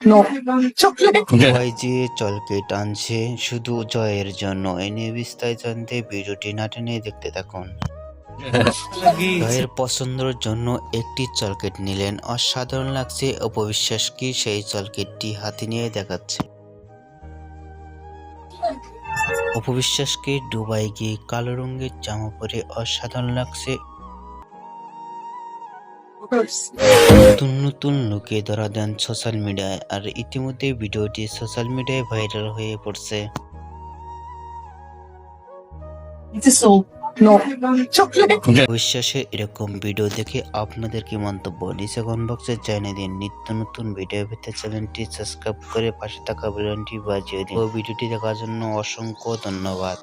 Chocolate. ভয় যে চলকে টানছে শুধু জয়ের জন্য। এ নিয়ে বিস্তারিত জানতে ভিডিওটি না টেনে দেখতে থাকুন। জয়ের পছন্দের জন্য একটি চলকেট নিলেন। অসাধারণ লাগছে অপবিশ্বাস কি সেই চলকেটটি হাতে নিয়ে দেখাচ্ছে। অপবিশ্বাসকে দুবাই গিয়ে কালো রঙের জামা পরে অসাধারণ লাগছে নতুন নতুন লোকে ধরা দেন সোশ্যাল মিডিয়ায় আর ইতিমধ্যে ভিডিওটি সোশ্যাল মিডিয়ায় ভাইরাল হয়ে পড়ছে. বিশ্বাসে এরকম ভিডিও দেখে আপনাদের কি মন্তব্য? নিচে কমেন্ট বক্সে জানিয়ে দিন। নিত্য নতুন ভিডিও পেতে চ্যানেলটি সাবস্ক্রাইব করে পাশে থাকা বেলনটি বাজিয়ে দিন। ও ভিডিওটি দেখার জন্য অসংখ্য ধন্যবাদ।